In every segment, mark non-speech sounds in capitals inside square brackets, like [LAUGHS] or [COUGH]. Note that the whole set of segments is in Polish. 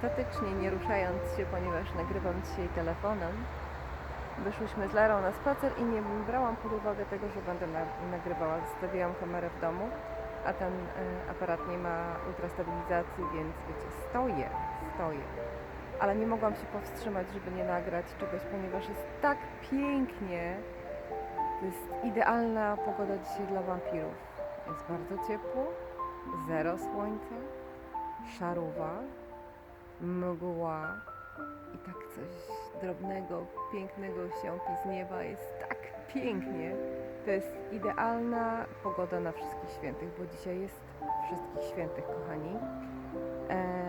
praktycznie nie ruszając się, ponieważ nagrywam dzisiaj telefonem, wyszłyśmy z Larą na spacer i nie brałam pod uwagę tego, że będę na- nagrywała. Zostawiłam kamerę w domu, a ten e, aparat nie ma ultrastabilizacji, więc wiecie, stoję, stoję. Ale nie mogłam się powstrzymać, żeby nie nagrać czegoś, ponieważ jest tak pięknie. To jest idealna pogoda dzisiaj dla wampirów. Jest bardzo ciepło, zero słońca, szaruwa, mgła i tak coś drobnego, pięknego siąpi z nieba. Jest tak pięknie. To jest idealna pogoda na wszystkich świętych, bo dzisiaj jest wszystkich świętych, kochani. E,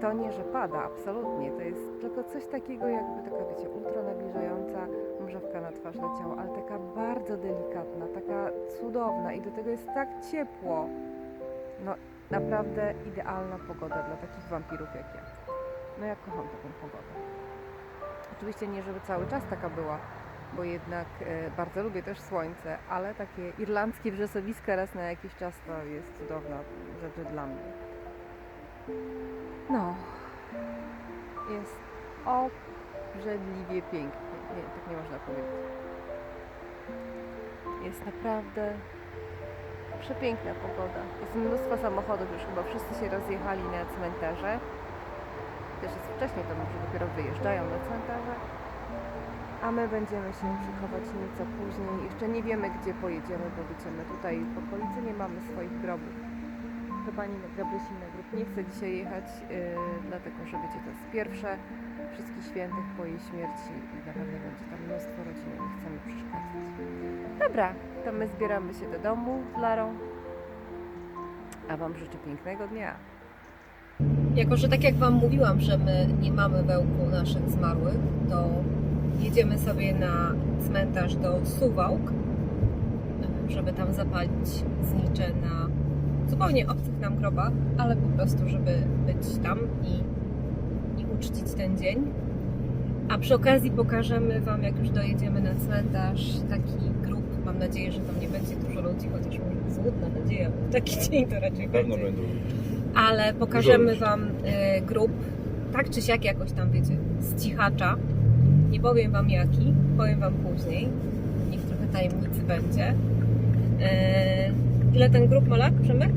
to nie, że pada, absolutnie. To jest tylko coś takiego, jakby taka, wiecie, ultra nabliżająca mrzawka na twarz leciała, ale taka bardzo delikatna, taka cudowna i do tego jest tak ciepło. No, naprawdę idealna pogoda dla takich wampirów jak ja. No ja kocham taką pogodę. Oczywiście nie, żeby cały czas taka była, bo jednak e, bardzo lubię też słońce, ale takie irlandzkie wrzesowiska raz na jakiś czas to jest cudowna rzecz dla mnie. No, jest obrzydliwie pięknie. Nie, tak nie można powiedzieć. Jest naprawdę przepiękna pogoda. Jest mnóstwo samochodów, już chyba wszyscy się rozjechali na cmentarze. Też jest wcześniej, to może dopiero wyjeżdżają na cmentarze. A my będziemy się szykować nieco później. Jeszcze nie wiemy, gdzie pojedziemy, bo wiecie, my tutaj w okolicy nie mamy swoich grobów. Pani Gabrysi na grup nie chce dzisiaj jechać, yy, dlatego że wiecie, to jest pierwsze wszystkich świętych po jej śmierci i naprawdę będzie tam mnóstwo rodziny, nie chcemy przeszkadzać. Dobra, to my zbieramy się do domu z Larą, a Wam życzę pięknego dnia. Jako, że tak jak Wam mówiłam, że my nie mamy wełku naszych zmarłych, to jedziemy sobie na cmentarz do Suwałk, żeby tam zapalić znicze na zupełnie obcych nam grobach, ale po prostu, żeby być tam i, i uczcić ten dzień. A przy okazji pokażemy Wam, jak już dojedziemy na cmentarz, taki grób. Mam nadzieję, że tam nie będzie dużo ludzi, chociaż może złudna nadzieja, bo taki dzień to raczej pewno będzie będą. ale pokażemy. Wam y, grup, tak czy siak jakoś tam wiecie, z cichacza. Nie powiem Wam jaki, powiem Wam później. Niech trochę tajemnicy będzie. Y, ile ten grup ma lat, Przemek?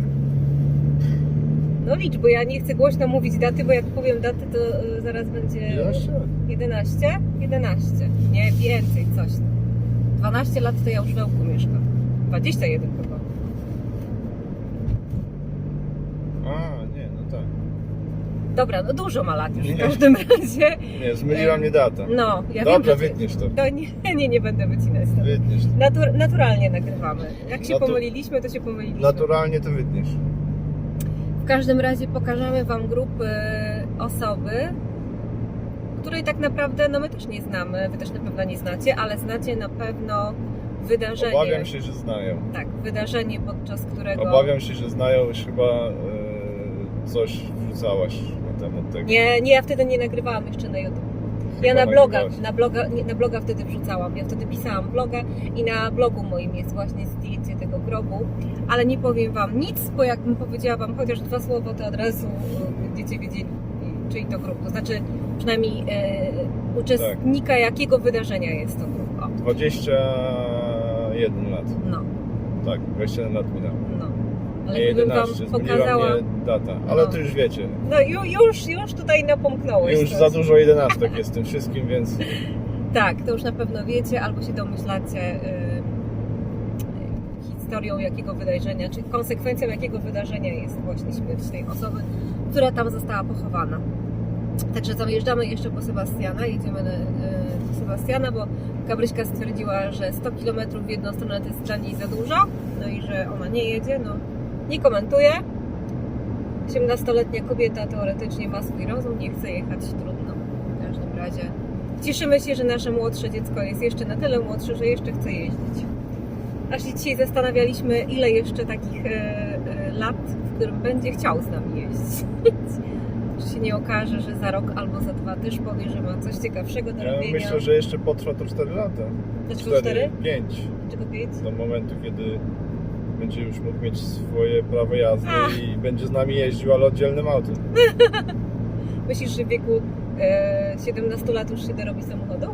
No licz, bo ja nie chcę głośno mówić daty, bo jak powiem daty, to y, zaraz będzie 11? 11? 11. Nie, więcej, coś. 12 lat to ja już w Ełku mieszkam. 21 chyba. A, nie, no tak. Dobra, no dużo ma lat już w każdym razie. Nie, zmyliła mnie data. No, ja Dobra, wiem, wytniesz to. to nie, nie, nie będę wycinać to. Wytniesz to. Natur, naturalnie nagrywamy. Jak się Natu- pomyliliśmy, to się pomyliliśmy. Naturalnie to wytniesz. W każdym razie pokażemy Wam grupy osoby, której tak naprawdę no my też nie znamy, Wy też na pewno nie znacie, ale znacie na pewno wydarzenie. Obawiam się, że znają. Tak, wydarzenie, podczas którego... Obawiam się, że znają, już chyba e, coś wrzucałaś temat tego. Nie, nie, ja wtedy nie nagrywałam jeszcze na YouTube. Ja na bloga, na bloga, nie, na bloga wtedy wrzucałam. Ja wtedy pisałam bloga i na blogu moim jest właśnie zdjęcie tego grobu, ale nie powiem Wam nic, bo jakbym powiedziała Wam chociaż dwa słowa, to od razu będziecie wiedzieli, czyj to grób. To znaczy przynajmniej e, uczestnika jakiego wydarzenia jest to. O, 21 lat. no, Tak, 21 lat minęło. Ale Nie gdybym Wam 11, zmyliła pokazała... data. Ale No. to już wiecie. No ju- już, już tutaj napomknąłeś. Już za dużo [LAUGHS] jedenastek jest tym wszystkim, więc Tak, to już na pewno wiecie, albo się domyślacie y, historią jakiego wydarzenia, czy konsekwencją jakiego wydarzenia jest właśnie śmierć tej osoby, która tam została pochowana. Także zajeżdżamy jeszcze po Sebastiana, jedziemy na, y, do Sebastiana, bo Gabryśka stwierdziła, że 100 km w jedną stronę to jest dla niej za dużo, no i że ona nie jedzie, no nie komentuje. 18-letnia kobieta teoretycznie ma swój rozum, nie chce jechać, trudno. W każdym razie Cieszymy się, że nasze młodsze dziecko jest jeszcze na tyle młodsze, że jeszcze chce jeździć. Aż się dzisiaj zastanawialiśmy, ile jeszcze takich e, e, lat, w którym będzie chciał z nami jeździć. [LAUGHS] Czy się nie okaże, że za rok albo za dwa też powie, że ma coś ciekawszego do ja robienia. myślę, że jeszcze potrwa to 4 lata. Dlaczego cztery? 5. Dlaczego pięć? Do momentu, kiedy będzie już mógł mieć swoje prawo jazdy Ach. i będzie z nami jeździł, ale oddzielnym autem. [LAUGHS] Myślisz, że w wieku e, 17 lat już się dorobi samochodu?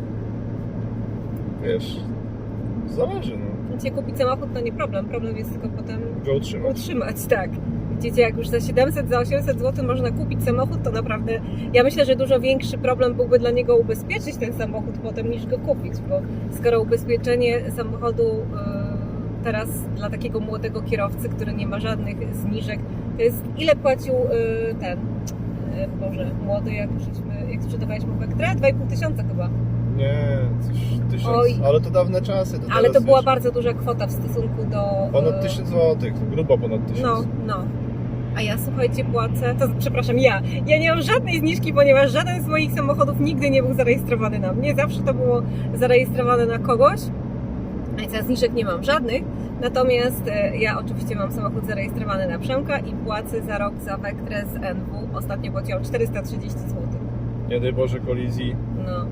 Wiesz, zależy, no. Kupić samochód to nie problem, problem jest tylko potem Go utrzymać. utrzymać, tak. Widzicie, jak już za 700, za 800 zł można kupić samochód, to naprawdę, ja myślę, że dużo większy problem byłby dla niego ubezpieczyć ten samochód potem niż go kupić, bo skoro ubezpieczenie samochodu e, teraz dla takiego młodego kierowcy, który nie ma żadnych zniżek, to jest ile płacił e, ten, e, Boże, młody, jak żeśmy, jak sprzedawaliśmy Vectra? 2,5 tysiąca chyba. Nie, coś tysiąc. Oj. Ale to dawne czasy. To Ale to była bardzo duża kwota w stosunku do... Ponad e, tysiąc złotych, grubo ponad tysiąc. No, no. A ja słuchajcie, płacę, to przepraszam, ja. Ja nie mam żadnej zniżki, ponieważ żaden z moich samochodów nigdy nie był zarejestrowany na mnie. Zawsze to było zarejestrowane na kogoś. Ja zniżek nie mam żadnych. Natomiast e, ja oczywiście mam samochód zarejestrowany na Przemka i płacę za rok za Vectrę z NW. Ostatnio płaciłam 430 zł. Nie daj Boże kolizji. No.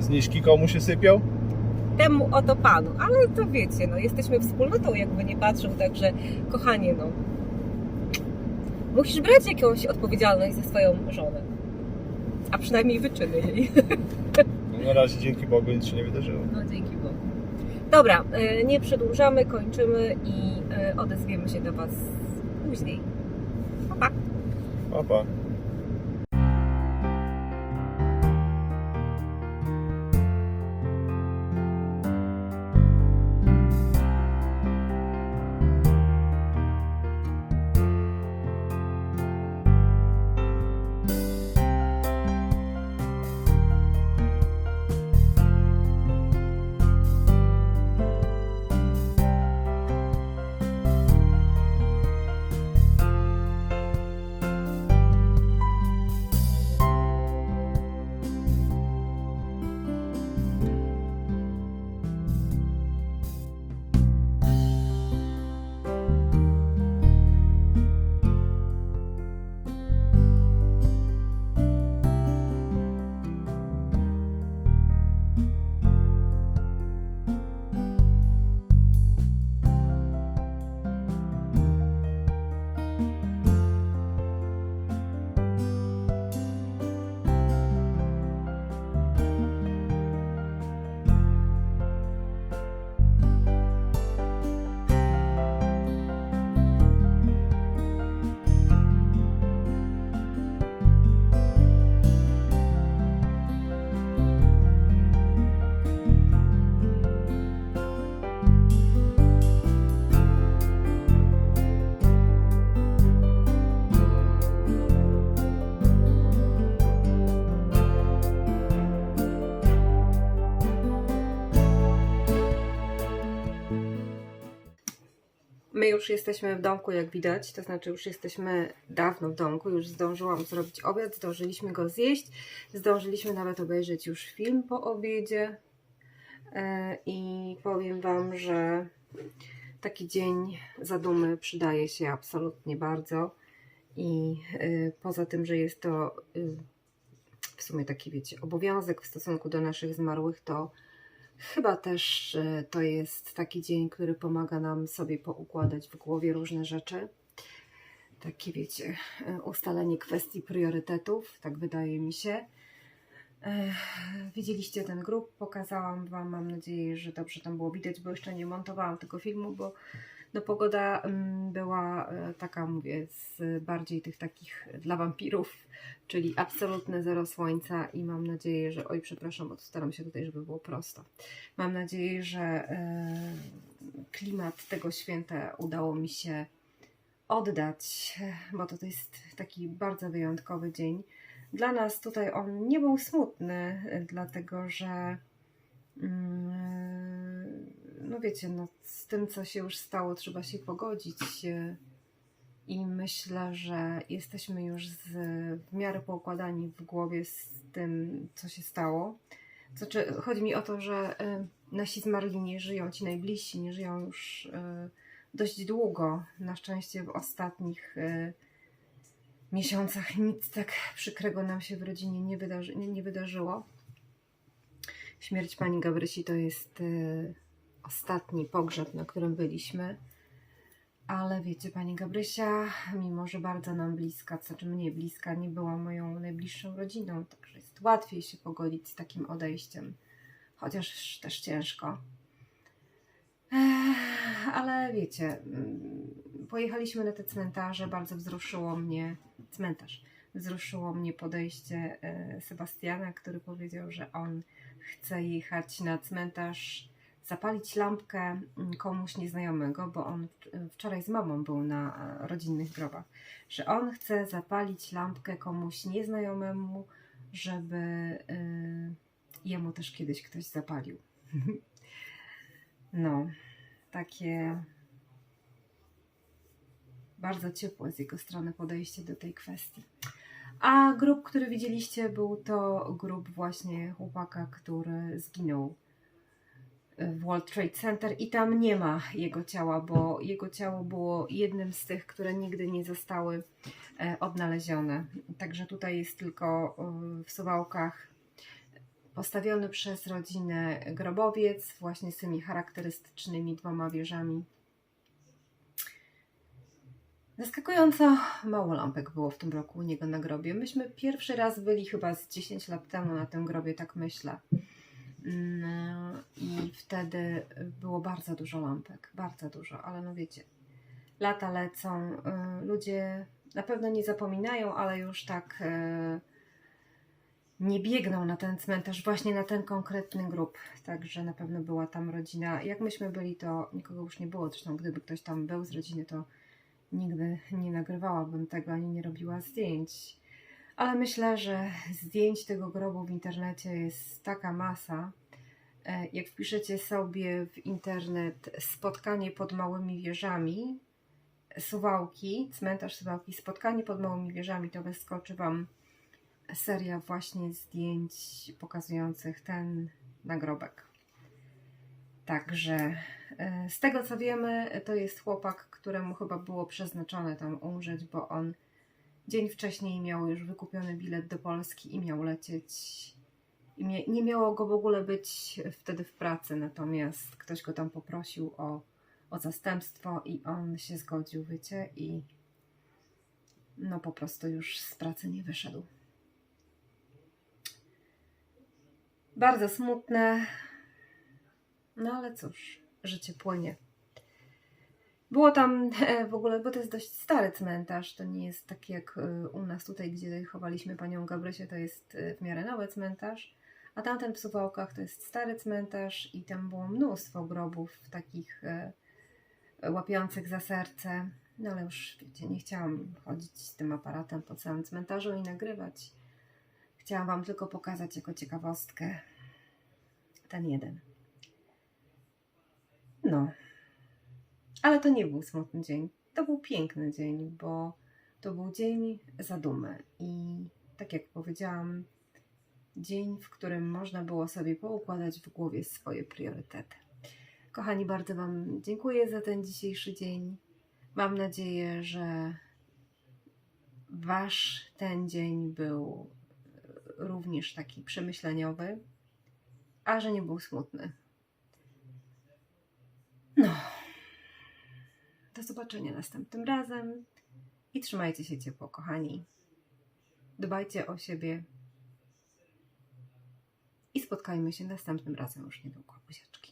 Zniżki komu się sypią? Temu oto panu. Ale to wiecie, no jesteśmy wspólnotą, jakby nie patrzył, także kochanie, no. Musisz brać jakąś odpowiedzialność za swoją żonę. A przynajmniej wyczyny jej. No, na razie dzięki Bogu nic się nie wydarzyło. No dzięki Bogu. Dobra, e, nie przedłużamy, kończymy i e, odezwiemy się do Was później. Pa, pa. Pa, pa. My już jesteśmy w domku, jak widać, to znaczy już jesteśmy dawno w domku, już zdążyłam zrobić obiad, zdążyliśmy go zjeść, zdążyliśmy nawet obejrzeć już film po obiedzie. E, i powiem Wam, że taki dzień zadumy przydaje się absolutnie bardzo. I e, poza tym, że jest to e, w sumie taki, wiecie, obowiązek w stosunku do naszych zmarłych, to Chyba też to jest taki dzień, który pomaga nam sobie poukładać w głowie różne rzeczy. Takie wiecie, e, ustalenie kwestii priorytetów, tak wydaje mi się. E, Widzieliście ten grób, pokazałam Wam, mam nadzieję, że dobrze tam było widać, bo jeszcze nie montowałam tego filmu, bo no, pogoda mm, była e, taka, mówię, z bardziej tych takich dla wampirów, czyli absolutne zero słońca i mam nadzieję, że, oj przepraszam, bo staram się tutaj, żeby było prosto. Mam nadzieję, że e, klimat tego święta udało mi się oddać, bo to, jest taki bardzo wyjątkowy dzień. Dla nas tutaj on nie był smutny, dlatego że mm, no wiecie, no z tym co się już stało trzeba się pogodzić e, i myślę, że jesteśmy już z, w miarę poukładani w głowie z tym co się stało. Znaczy, chodzi mi o to, że y, nasi zmarli nie żyją, ci najbliżsi nie żyją już y, dość długo. Na szczęście w ostatnich miesiącach nic tak przykrego nam się w rodzinie nie, wydarzy, nie, nie wydarzyło. Śmierć pani Gabrysi to jest ostatni pogrzeb, na którym byliśmy. Ale wiecie, pani Gabrysia, mimo że bardzo nam bliska, to znaczy mnie bliska, nie była moją najbliższą rodziną, także jest łatwiej się pogodzić z takim odejściem, chociaż też ciężko. Ale wiecie, mm, pojechaliśmy na te cmentarze, bardzo wzruszyło mnie cmentarz. Wzruszyło mnie podejście e, Sebastiana, który powiedział, że on chce jechać na cmentarz, zapalić lampkę mm, komuś nieznajomego, bo on wczoraj z mamą był na e, rodzinnych grobach, że on chce zapalić lampkę komuś nieznajomemu, żeby e, jemu też kiedyś ktoś zapalił. [LAUGHS] No, takie bardzo ciepłe z jego strony podejście do tej kwestii. A grup, który widzieliście, był to grup właśnie chłopaka, który zginął w World Trade Center i tam nie ma jego ciała, bo jego ciało było jednym z tych, które nigdy nie zostały e, odnalezione. Także tutaj jest tylko w Suwałkach postawiony przez rodzinę grobowiec właśnie z tymi charakterystycznymi dwoma wieżami. Zaskakująco mało lampek było w tym roku u niego na grobie. Myśmy pierwszy raz byli chyba z 10 lat temu na tym grobie, tak myślę. Mm, I wtedy było bardzo dużo lampek, bardzo dużo, ale no wiecie, lata lecą, y, ludzie na pewno nie zapominają, ale już tak y, nie biegną na ten cmentarz, właśnie na ten konkretny grób. Także na pewno była tam rodzina. Jak myśmy byli, to nikogo już nie było. Zresztą, gdyby ktoś tam był z rodziny, to nigdy nie nagrywałabym tego ani nie robiła zdjęć. Ale myślę, że zdjęć tego grobu w internecie jest taka masa. E, Jak wpiszecie sobie w internet spotkanie pod małymi wieżami, Suwałki, cmentarz Suwałki, spotkanie pod małymi wieżami, to wyskoczy Wam seria właśnie zdjęć pokazujących ten nagrobek. Także e, z tego co wiemy, to jest chłopak, któremu chyba było przeznaczone tam umrzeć, bo on dzień wcześniej miał już wykupiony bilet do Polski i miał lecieć. I mie- nie miało go w ogóle być wtedy w pracy, natomiast ktoś go tam poprosił o, o zastępstwo i on się zgodził, wiecie, i no po prostu już z pracy nie wyszedł. Bardzo smutne, no ale cóż, życie płynie. Było tam [LAUGHS] w ogóle, bo to jest dość stary cmentarz, to nie jest taki jak e, u nas tutaj, gdzie chowaliśmy panią Gabrysię, to jest e, w miarę nowy cmentarz, a tamten w Suwałkach to jest stary cmentarz i tam było mnóstwo grobów takich e, łapiących za serce, no ale już wiecie, nie chciałam chodzić z tym aparatem po całym cmentarzu i nagrywać. Chciałam Wam tylko pokazać jako ciekawostkę ten jeden. No. Ale to nie był smutny dzień. To był piękny dzień, bo to był dzień zadumy. I tak jak powiedziałam, dzień, w którym można było sobie poukładać w głowie swoje priorytety. Kochani, bardzo Wam dziękuję za ten dzisiejszy dzień. Mam nadzieję, że Wasz ten dzień był również taki przemyśleniowy, a że nie był smutny. No. Do zobaczenia następnym razem i trzymajcie się ciepło, kochani. Dbajcie o siebie i spotkajmy się następnym razem już niedługo. Buziaczki.